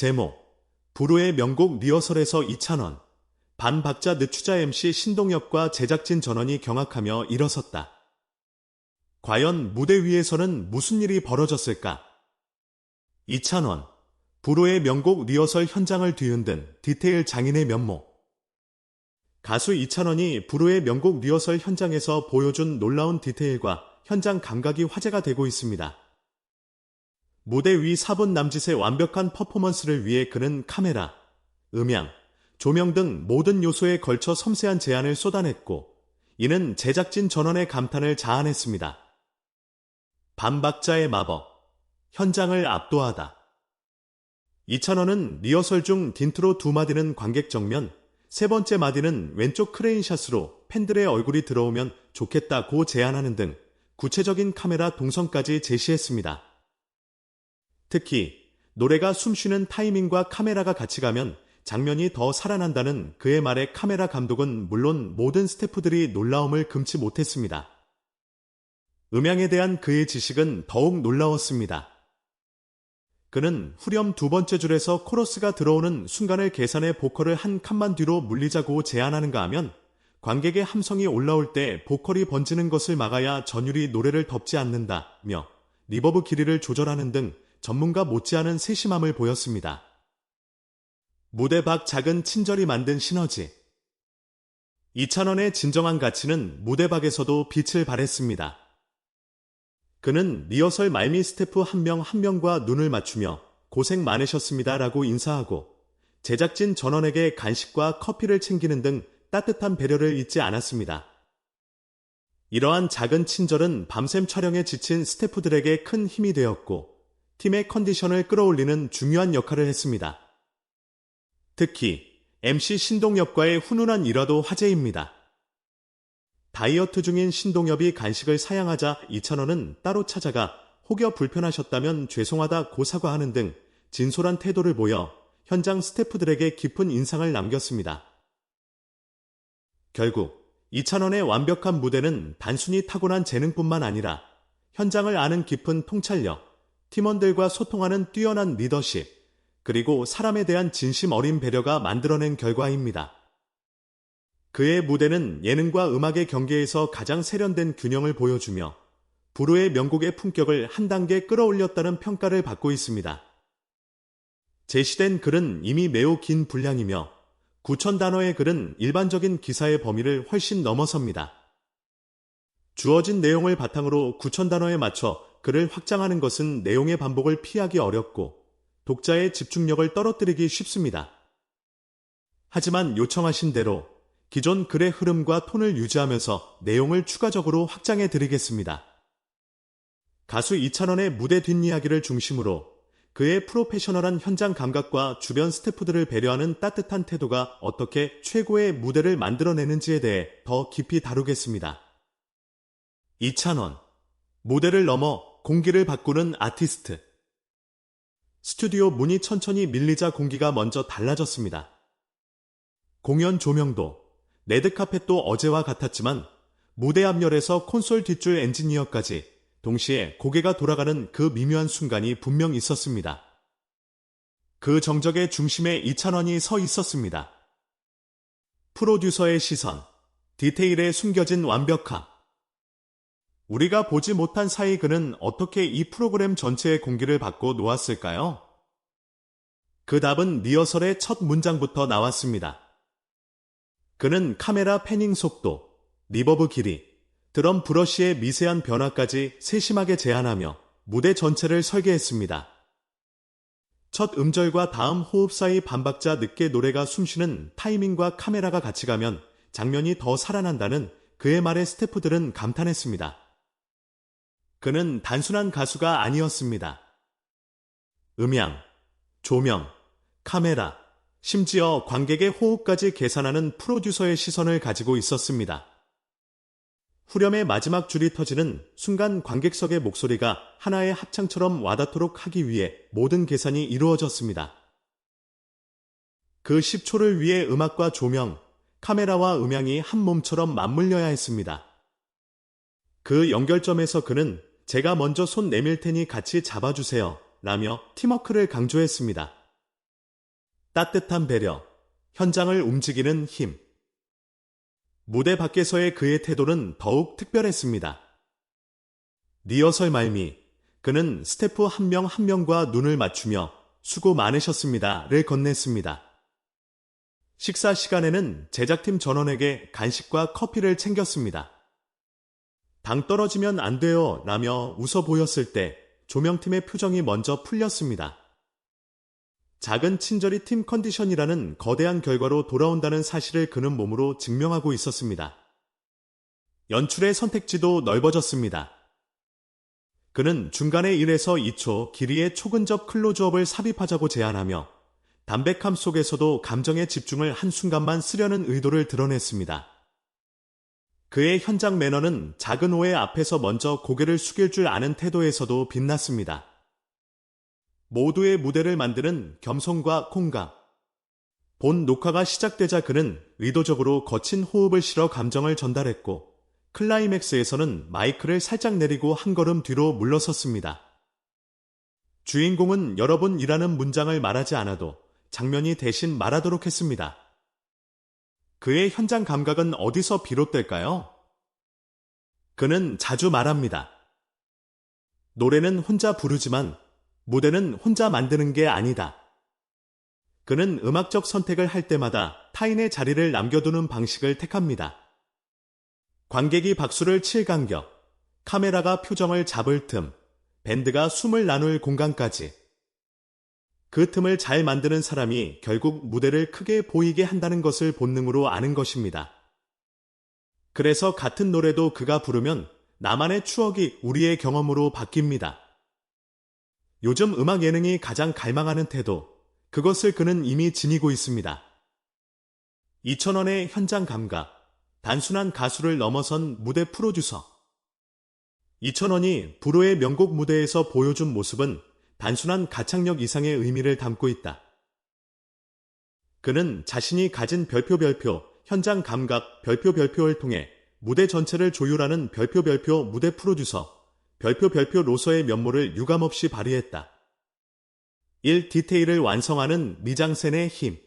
제목 불후의 명곡 리허설에서 2,000원 반박자 늦추자 MC 신동엽과 제작진 전원이 경악하며 일어섰다. 과연 무대 위에서는 무슨 일이 벌어졌을까? 2,000원 불후의 명곡 리허설 현장을 뒤흔든 디테일 장인의 면모 가수 이찬원이 불후의 명곡 리허설 현장에서 보여준 놀라운 디테일과 현장 감각이 화제가 되고 있습니다. 무대 위 4분 남짓의 완벽한 퍼포먼스를 위해 그는 카메라, 음향, 조명 등 모든 요소에 걸쳐 섬세한 제안을 쏟아냈고, 이는 제작진 전원의 감탄을 자아냈습니다. 반박자의 마법, 현장을 압도하다. 이찬원은 리허설 중 딘트로 두 마디는 관객 정면, 세 번째 마디는 왼쪽 크레인샷으로 팬들의 얼굴이 들어오면 좋겠다고 제안하는 등 구체적인 카메라 동선까지 제시했습니다. 특히 노래가 숨쉬는 타이밍과 카메라가 같이 가면 장면이 더 살아난다는 그의 말에 카메라 감독은 물론 모든 스태프들이 놀라움을 금치 못했습니다. 음향에 대한 그의 지식은 더욱 놀라웠습니다. 그는 후렴 두 번째 줄에서 코러스가 들어오는 순간을 계산해 보컬을 한 칸만 뒤로 물리자고 제안하는가 하면 관객의 함성이 올라올 때 보컬이 번지는 것을 막아야 전율이 노래를 덮지 않는다며 리버브 길이를 조절하는 등 전문가 못지않은 세심함을 보였습니다. 무대 밖 작은 친절이 만든 시너지. 이찬원의 진정한 가치는 무대 밖에서도 빛을 발했습니다. 그는 리허설 말미 스태프 한명한 명과 눈을 맞추며 고생 많으셨습니다 라고 인사하고 제작진 전원에게 간식과 커피를 챙기는 등 따뜻한 배려를 잊지 않았습니다. 이러한 작은 친절은 밤샘 촬영에 지친 스태프들에게 큰 힘이 되었고 팀의 컨디션을 끌어올리는 중요한 역할을 했습니다. 특히 MC 신동엽과의 훈훈한 일화도 화제입니다. 다이어트 중인 신동엽이 간식을 사양하자 이찬원은 따로 찾아가 혹여 불편하셨다면 죄송하다고 사과하는 등 진솔한 태도를 보여 현장 스태프들에게 깊은 인상을 남겼습니다. 결국 이찬원의 완벽한 무대는 단순히 타고난 재능뿐만 아니라 현장을 아는 깊은 통찰력, 팀원들과 소통하는 뛰어난 리더십, 그리고 사람에 대한 진심 어린 배려가 만들어낸 결과입니다. 그의 무대는 예능과 음악의 경계에서 가장 세련된 균형을 보여주며 불후의 명곡의 품격을 한 단계 끌어올렸다는 평가를 받고 있습니다. 제시된 글은 이미 매우 긴 분량이며 9천 단어의 글은 일반적인 기사의 범위를 훨씬 넘어섭니다. 주어진 내용을 바탕으로 9천 단어에 맞춰 글을 확장하는 것은 내용의 반복을 피하기 어렵고 독자의 집중력을 떨어뜨리기 쉽습니다. 하지만 요청하신 대로 기존 글의 흐름과 톤을 유지하면서 내용을 추가적으로 확장해 드리겠습니다. 가수 이찬원의 무대 뒷이야기를 중심으로 그의 프로페셔널한 현장 감각과 주변 스태프들을 배려하는 따뜻한 태도가 어떻게 최고의 무대를 만들어내는지에 대해 더 깊이 다루겠습니다. 이찬원, 무대를 넘어 공기를 바꾸는 아티스트. 스튜디오 문이 천천히 밀리자 공기가 먼저 달라졌습니다. 공연 조명도, 레드카펫도 어제와 같았지만 무대 앞열에서 콘솔 뒷줄 엔지니어까지 동시에 고개가 돌아가는 그 미묘한 순간이 분명 있었습니다. 그 정적의 중심에 이찬원이 서 있었습니다. 프로듀서의 시선, 디테일에 숨겨진 완벽함, 우리가 보지 못한 사이 그는 어떻게 이 프로그램 전체의 공기를 받고 놓았을까요? 그 답은 리허설의 첫 문장부터 나왔습니다. 그는 카메라 패닝 속도, 리버브 길이, 드럼 브러쉬의 미세한 변화까지 세심하게 제한하며 무대 전체를 설계했습니다. 첫 음절과 다음 호흡 사이 반박자 늦게 노래가 숨쉬는 타이밍과 카메라가 같이 가면 장면이 더 살아난다는 그의 말에 스태프들은 감탄했습니다. 그는 단순한 가수가 아니었습니다. 음향, 조명, 카메라, 심지어 관객의 호흡까지 계산하는 프로듀서의 시선을 가지고 있었습니다. 후렴의 마지막 줄이 터지는 순간 관객석의 목소리가 하나의 합창처럼 와닿도록 하기 위해 모든 계산이 이루어졌습니다. 그 10초를 위해 음악과 조명, 카메라와 음향이 한 몸처럼 맞물려야 했습니다. 그 연결점에서 그는 제가 먼저 손 내밀 테니 같이 잡아주세요. 라며 팀워크를 강조했습니다. 따뜻한 배려, 현장을 움직이는 힘. 무대 밖에서의 그의 태도는 더욱 특별했습니다. 리허설 말미, 그는 스태프 한 명 한 명과 눈을 맞추며 수고 많으셨습니다를 건넸습니다. 식사 시간에는 제작팀 전원에게 간식과 커피를 챙겼습니다. 당 떨어지면 안 돼요 라며 웃어 보였을 때 조명팀의 표정이 먼저 풀렸습니다. 작은 친절이 팀 컨디션이라는 거대한 결과로 돌아온다는 사실을 그는 몸으로 증명하고 있었습니다. 연출의 선택지도 넓어졌습니다. 그는 중간에 1에서 2초 길이의 초근접 클로즈업을 삽입하자고 제안하며 담백함 속에서도 감정의 집중을 한순간만 쓰려는 의도를 드러냈습니다. 그의 현장 매너는 작은 오해 앞에서 먼저 고개를 숙일 줄 아는 태도에서도 빛났습니다. 모두의 무대를 만드는 겸손과 콩감. 본 녹화가 시작되자 그는 의도적으로 거친 호흡을 실어 감정을 전달했고 클라이맥스에서는 마이크를 살짝 내리고 한 걸음 뒤로 물러섰습니다. 주인공은 여러분이라는 문장을 말하지 않아도 장면이 대신 말하도록 했습니다. 그의 현장 감각은 어디서 비롯될까요? 그는 자주 말합니다. 노래는 혼자 부르지만 무대는 혼자 만드는 게 아니다. 그는 음악적 선택을 할 때마다 타인의 자리를 남겨두는 방식을 택합니다. 관객이 박수를 칠 간격, 카메라가 표정을 잡을 틈, 밴드가 숨을 나눌 공간까지. 그 틈을 잘 만드는 사람이 결국 무대를 크게 보이게 한다는 것을 본능으로 아는 것입니다. 그래서 같은 노래도 그가 부르면 나만의 추억이 우리의 경험으로 바뀝니다. 요즘 음악 예능이 가장 갈망하는 태도, 그것을 그는 이미 지니고 있습니다. 2천원의 현장 감각, 단순한 가수를 넘어선 무대 프로듀서. 이천원이 불호의 명곡 무대에서 보여준 모습은 단순한 가창력 이상의 의미를 담고 있다. 그는 자신이 가진 별표 별표, 현장 감각 별표 별표를 통해 무대 전체를 조율하는 별표 별표 무대 프로듀서, 별표 별표 로서의 면모를 유감없이 발휘했다. 1. 디테일을 완성하는 미장센의 힘.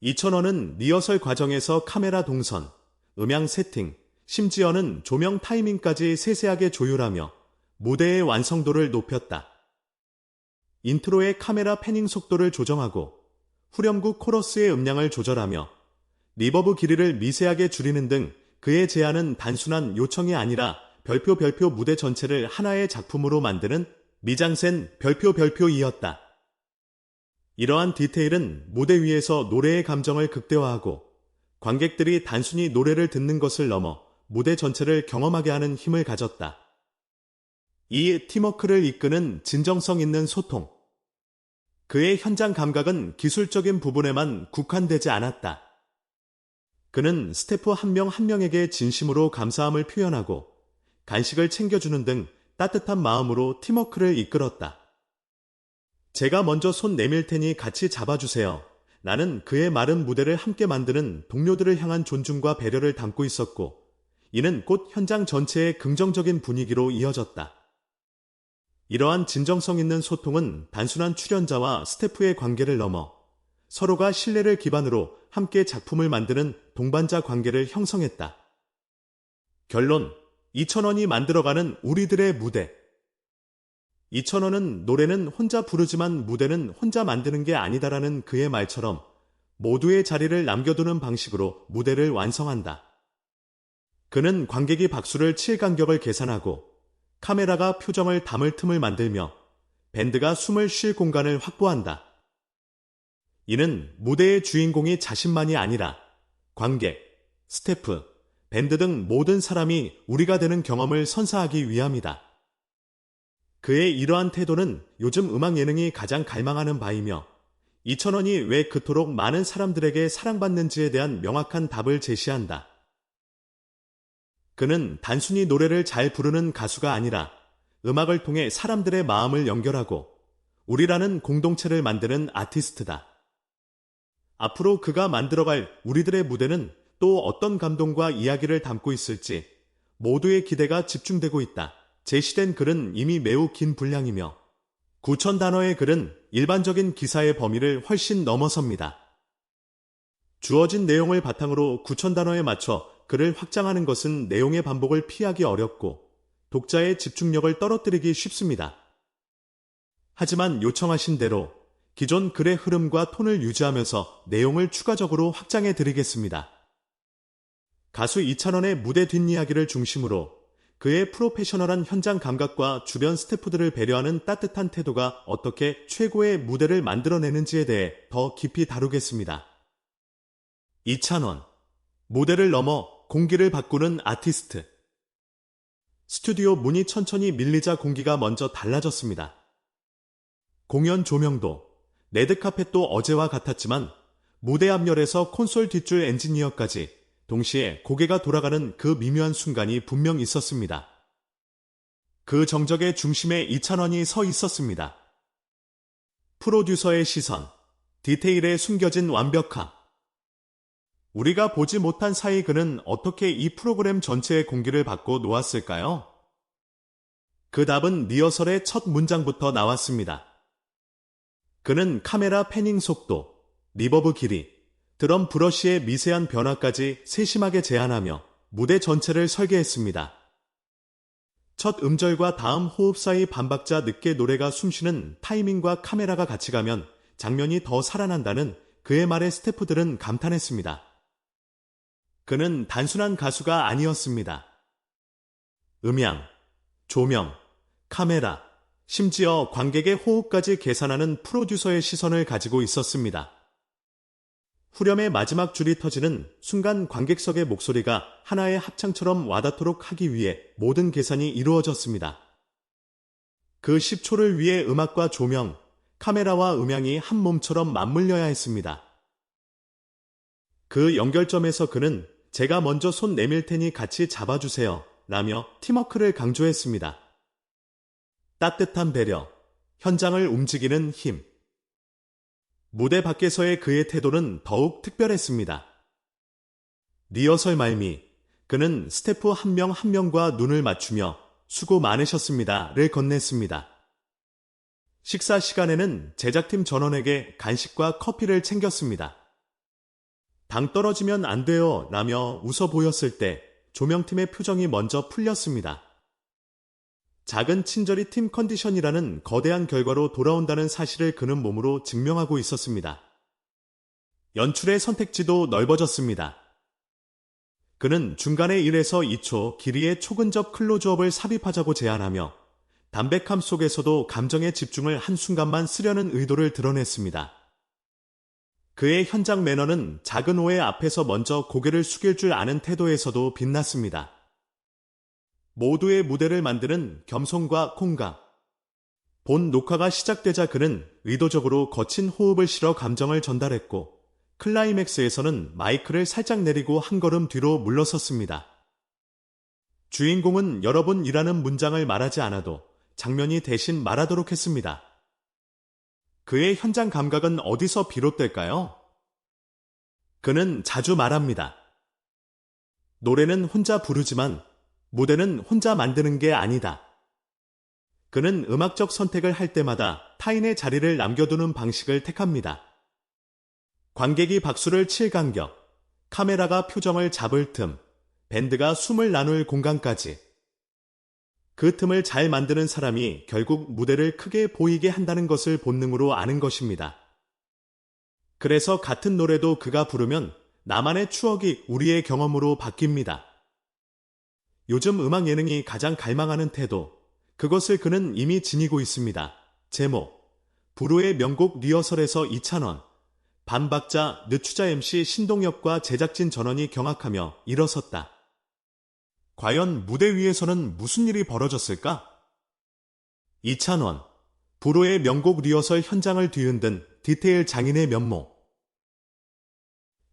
이천원은 리허설 과정에서 카메라 동선, 음향 세팅, 심지어는 조명 타이밍까지 세세하게 조율하며 무대의 완성도를 높였다. 인트로의 카메라 패닝 속도를 조정하고 후렴구 코러스의 음량을 조절하며 리버브 길이를 미세하게 줄이는 등 그의 제안은 단순한 요청이 아니라 별표 별표 무대 전체를 하나의 작품으로 만드는 미장센 별표 별표이었다. 이러한 디테일은 무대 위에서 노래의 감정을 극대화하고 관객들이 단순히 노래를 듣는 것을 넘어 무대 전체를 경험하게 하는 힘을 가졌다. 이 팀워크를 이끄는 진정성 있는 소통. 그의 현장 감각은 기술적인 부분에만 국한되지 않았다. 그는 스태프 한명한 명에게 진심으로 감사함을 표현하고 간식을 챙겨주는 등 따뜻한 마음으로 팀워크를 이끌었다. 제가 먼저 손 내밀 테니 같이 잡아주세요. 나는 그의 마른 무대를 함께 만드는 동료들을 향한 존중과 배려를 담고 있었고, 이는 곧 현장 전체의 긍정적인 분위기로 이어졌다. 이러한 진정성 있는 소통은 단순한 출연자와 스태프의 관계를 넘어 서로가 신뢰를 기반으로 함께 작품을 만드는 동반자 관계를 형성했다. 결론, 2천원이 만들어가는 우리들의 무대. 이천원은 노래는 혼자 부르지만 무대는 혼자 만드는 게 아니다라는 그의 말처럼 모두의 자리를 남겨두는 방식으로 무대를 완성한다. 그는 관객이 박수를 칠 간격을 계산하고 카메라가 표정을 담을 틈을 만들며 밴드가 숨을 쉴 공간을 확보한다. 이는 무대의 주인공이 자신만이 아니라 관객, 스태프, 밴드 등 모든 사람이 우리가 되는 경험을 선사하기 위함이다. 그의 이러한 태도는 요즘 음악 예능이 가장 갈망하는 바이며 이천원이 왜 그토록 많은 사람들에게 사랑받는지에 대한 명확한 답을 제시한다. 그는 단순히 노래를 잘 부르는 가수가 아니라 음악을 통해 사람들의 마음을 연결하고 우리라는 공동체를 만드는 아티스트다. 앞으로 그가 만들어갈 우리들의 무대는 또 어떤 감동과 이야기를 담고 있을지 모두의 기대가 집중되고 있다. 제시된 글은 이미 매우 긴 분량이며 9천 단어의 글은 일반적인 기사의 범위를 훨씬 넘어섭니다. 주어진 내용을 바탕으로 9천 단어에 맞춰 글을 확장하는 것은 내용의 반복을 피하기 어렵고 독자의 집중력을 떨어뜨리기 쉽습니다. 하지만 요청하신 대로 기존 글의 흐름과 톤을 유지하면서 내용을 추가적으로 확장해 드리겠습니다. 가수 이찬원의 무대 뒷이야기를 중심으로 그의 프로페셔널한 현장 감각과 주변 스태프들을 배려하는 따뜻한 태도가 어떻게 최고의 무대를 만들어내는지에 대해 더 깊이 다루겠습니다. 이찬원, 무대를 넘어 공기를 바꾸는 아티스트. 스튜디오 문이 천천히 밀리자 공기가 먼저 달라졌습니다. 공연 조명도, 레드카펫도 어제와 같았지만 무대 앞열에서 콘솔 뒷줄 엔지니어까지 동시에 고개가 돌아가는 그 미묘한 순간이 분명 있었습니다. 그 정적의 중심에 이찬원이 서 있었습니다. 프로듀서의 시선, 디테일에 숨겨진 완벽함. 우리가 보지 못한 사이 그는 어떻게 이 프로그램 전체의 공기를 받고 놓았을까요? 그 답은 리허설의 첫 문장부터 나왔습니다. 그는 카메라 패닝 속도, 리버브 길이, 드럼 브러쉬의 미세한 변화까지 세심하게 제한하며 무대 전체를 설계했습니다. 첫 음절과 다음 호흡 사이 반박자 늦게 노래가 숨쉬는 타이밍과 카메라가 같이 가면 장면이 더 살아난다는 그의 말에 스태프들은 감탄했습니다. 그는 단순한 가수가 아니었습니다. 음향, 조명, 카메라, 심지어 관객의 호흡까지 계산하는 프로듀서의 시선을 가지고 있었습니다. 후렴의 마지막 줄이 터지는 순간 관객석의 목소리가 하나의 합창처럼 와닿도록 하기 위해 모든 계산이 이루어졌습니다. 그 10초를 위해 음악과 조명, 카메라와 음향이 한 몸처럼 맞물려야 했습니다. 그 연결점에서 그는 제가 먼저 손 내밀 테니 같이 잡아주세요. 라며 팀워크를 강조했습니다. 따뜻한 배려, 현장을 움직이는 힘. 무대 밖에서의 그의 태도는 더욱 특별했습니다. 리허설 말미, 그는 스태프 한 명한 명과 눈을 맞추며 수고 많으셨습니다를 건넸습니다. 식사 시간에는 제작팀 전원에게 간식과 커피를 챙겼습니다. 당 떨어지면 안 돼요 라며 웃어 보였을 때 조명팀의 표정이 먼저 풀렸습니다. 작은 친절이 팀 컨디션이라는 거대한 결과로 돌아온다는 사실을 그는 몸으로 증명하고 있었습니다. 연출의 선택지도 넓어졌습니다. 그는 중간에 1에서 2초 길이의 초근접 클로즈업을 삽입하자고 제안하며 담백함 속에서도 감정의 집중을 한순간만 쓰려는 의도를 드러냈습니다. 그의 현장 매너는 작은 오해 앞에서 먼저 고개를 숙일 줄 아는 태도에서도 빛났습니다. 모두의 무대를 만드는 겸손과 콩감. 본 녹화가 시작되자 그는 의도적으로 거친 호흡을 실어 감정을 전달했고 클라이맥스에서는 마이크를 살짝 내리고 한 걸음 뒤로 물러섰습니다. 주인공은 여러분이라는 문장을 말하지 않아도 장면이 대신 말하도록 했습니다. 그의 현장 감각은 어디서 비롯될까요? 그는 자주 말합니다. 노래는 혼자 부르지만 무대는 혼자 만드는 게 아니다. 그는 음악적 선택을 할 때마다 타인의 자리를 남겨두는 방식을 택합니다. 관객이 박수를 칠 간격, 카메라가 표정을 잡을 틈, 밴드가 숨을 나눌 공간까지. 그 틈을 잘 만드는 사람이 결국 무대를 크게 보이게 한다는 것을 본능으로 아는 것입니다. 그래서 같은 노래도 그가 부르면 나만의 추억이 우리의 경험으로 바뀝니다. 요즘 음악 예능이 가장 갈망하는 태도, 그것을 그는 이미 지니고 있습니다. 제목, 불후의 명곡 리허설에서 이찬원, 반박자 늦추자 MC 신동엽과 제작진 전원이 경악하며 일어섰다. 과연 무대 위에서는 무슨 일이 벌어졌을까? 이찬원, 불후의 명곡 리허설 현장을 뒤흔든 디테일 장인의 면모.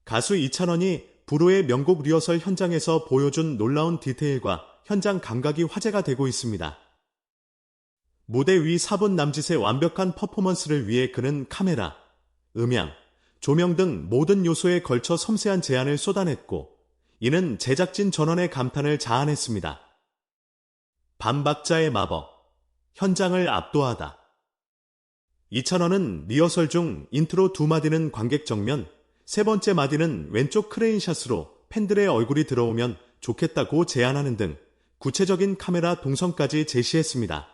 가수 이찬원이 불후의 명곡 리허설 현장에서 보여준 놀라운 디테일과 현장 감각이 화제가 되고 있습니다. 무대 위 4분 남짓의 완벽한 퍼포먼스를 위해 그는 카메라, 음향, 조명 등 모든 요소에 걸쳐 섬세한 제안을 쏟아냈고 이는 제작진 전원의 감탄을 자아냈습니다. 반박자의 마법, 현장을 압도하다. 2,000원은 리허설 중 인트로 두 마디는 관객 정면, 세 번째 마디는 왼쪽 크레인샷으로 팬들의 얼굴이 들어오면 좋겠다고 제안하는 등 구체적인 카메라 동선까지 제시했습니다.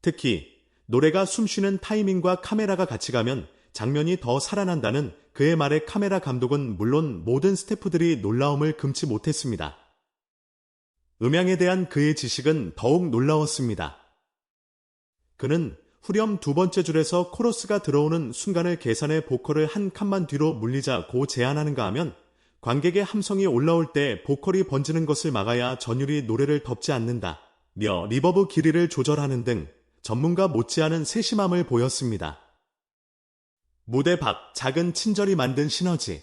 특히 노래가 숨쉬는 타이밍과 카메라가 같이 가면 장면이 더 살아난다는 그의 말에 카메라 감독은 물론 모든 스태프들이 놀라움을 금치 못했습니다. 음향에 대한 그의 지식은 더욱 놀라웠습니다. 그는 후렴 두 번째 줄에서 코러스가 들어오는 순간을 계산해 보컬을 한 칸만 뒤로 물리자고 제안하는가 하면 관객의 함성이 올라올 때 보컬이 번지는 것을 막아야 전율이 노래를 덮지 않는다. 며 리버브 길이를 조절하는 등 전문가 못지않은 세심함을 보였습니다. 무대 밖 작은 친절이 만든 시너지.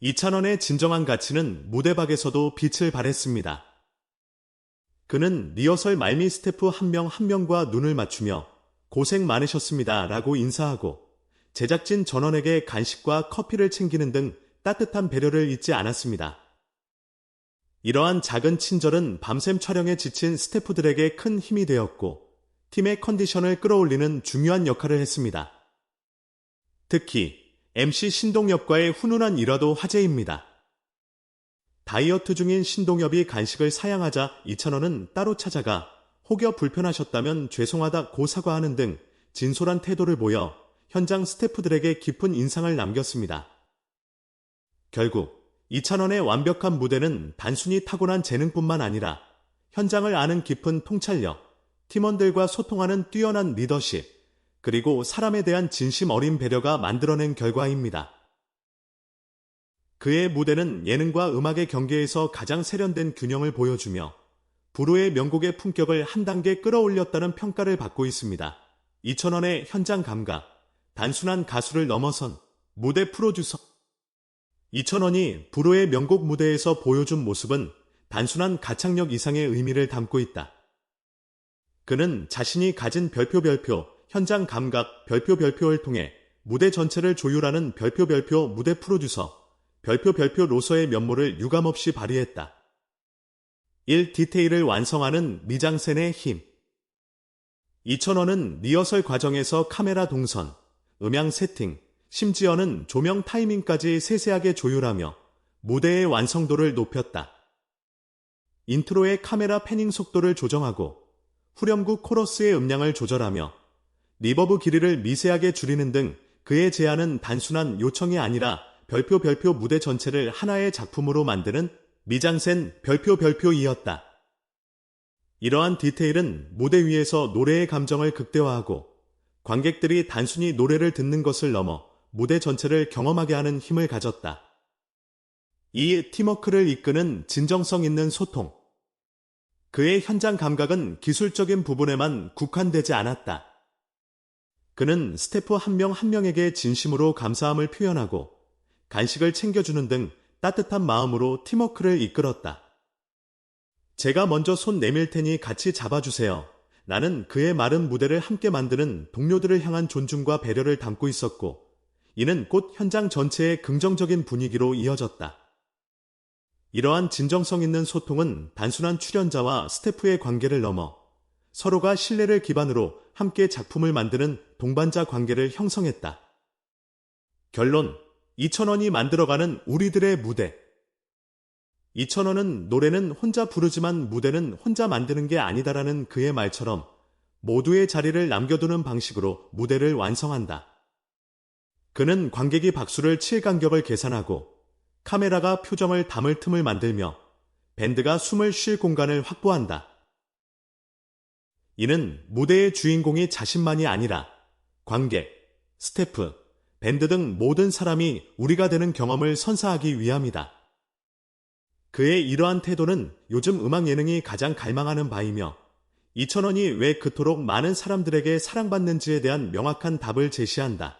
이찬원의 진정한 가치는 무대 밖에서도 빛을 발했습니다. 그는 리허설 말미 스태프 한명한 명과 눈을 맞추며 고생 많으셨습니다 라고 인사하고 제작진 전원에게 간식과 커피를 챙기는 등 따뜻한 배려를 잊지 않았습니다. 이러한 작은 친절은 밤샘 촬영에 지친 스태프들에게 큰 힘이 되었고 팀의 컨디션을 끌어올리는 중요한 역할을 했습니다. 특히 MC 신동엽과의 훈훈한 일화도 화제입니다. 다이어트 중인 신동엽이 간식을 사양하자 이찬원은 따로 찾아가 혹여 불편하셨다면 죄송하다 고 사과하는 등 진솔한 태도를 보여 현장 스태프들에게 깊은 인상을 남겼습니다. 결국 이찬원의 완벽한 무대는 단순히 타고난 재능뿐만 아니라 현장을 아는 깊은 통찰력, 팀원들과 소통하는 뛰어난 리더십, 그리고 사람에 대한 진심 어린 배려가 만들어낸 결과입니다. 그의 무대는 예능과 음악의 경계에서 가장 세련된 균형을 보여주며 불후의 명곡의 품격을 한 단계 끌어올렸다는 평가를 받고 있습니다. 2천원의 현장 감각, 단순한 가수를 넘어선 무대 프로듀서 2천원이 불후의 명곡 무대에서 보여준 모습은 단순한 가창력 이상의 의미를 담고 있다. 그는 자신이 가진 별표 별표, 현장 감각, 별표 별표를 통해 무대 전체를 조율하는 별표 별표 무대 프로듀서, 별표 별표 로서의 면모를 유감없이 발휘했다. 1. 디테일을 완성하는 미장센의 힘 2천원은 리허설 과정에서 카메라 동선, 음향 세팅, 심지어는 조명 타이밍까지 세세하게 조율하며 무대의 완성도를 높였다. 인트로의 카메라 패닝 속도를 조정하고 후렴구 코러스의 음량을 조절하며 리버브 길이를 미세하게 줄이는 등 그의 제안은 단순한 요청이 아니라 별표 별표 무대 전체를 하나의 작품으로 만드는 미장센 별표 별표이었다. 이러한 디테일은 무대 위에서 노래의 감정을 극대화하고 관객들이 단순히 노래를 듣는 것을 넘어 무대 전체를 경험하게 하는 힘을 가졌다. 이 팀워크를 이끄는 진정성 있는 소통. 그의 현장 감각은 기술적인 부분에만 국한되지 않았다. 그는 스태프 한명한 명에게 진심으로 감사함을 표현하고 간식을 챙겨주는 등 따뜻한 마음으로 팀워크를 이끌었다. 제가 먼저 손 내밀 테니 같이 잡아주세요. 나는 그의 마른 무대를 함께 만드는 동료들을 향한 존중과 배려를 담고 있었고, 이는 곧 현장 전체의 긍정적인 분위기로 이어졌다. 이러한 진정성 있는 소통은 단순한 출연자와 스태프의 관계를 넘어 서로가 신뢰를 기반으로 함께 작품을 만드는 동반자 관계를 형성했다. 결론 2천원이 만들어가는 우리들의 무대. 2천원은 노래는 혼자 부르지만 무대는 혼자 만드는 게 아니다라는 그의 말처럼 모두의 자리를 남겨두는 방식으로 무대를 완성한다. 그는 관객이 박수를 칠 간격을 계산하고 카메라가 표정을 담을 틈을 만들며 밴드가 숨을 쉴 공간을 확보한다. 이는 무대의 주인공이 자신만이 아니라 관객, 스태프, 밴드 등 모든 사람이 우리가 되는 경험을 선사하기 위함이다. 그의 이러한 태도는 요즘 음악 예능이 가장 갈망하는 바이며 이천원이 왜 그토록 많은 사람들에게 사랑받는지에 대한 명확한 답을 제시한다.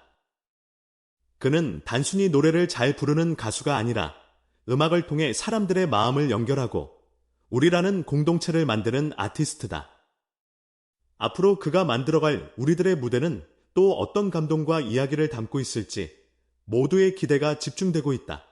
그는 단순히 노래를 잘 부르는 가수가 아니라 음악을 통해 사람들의 마음을 연결하고 우리라는 공동체를 만드는 아티스트다. 앞으로 그가 만들어갈 우리들의 무대는 또 어떤 감동과 이야기를 담고 있을지 모두의 기대가 집중되고 있다.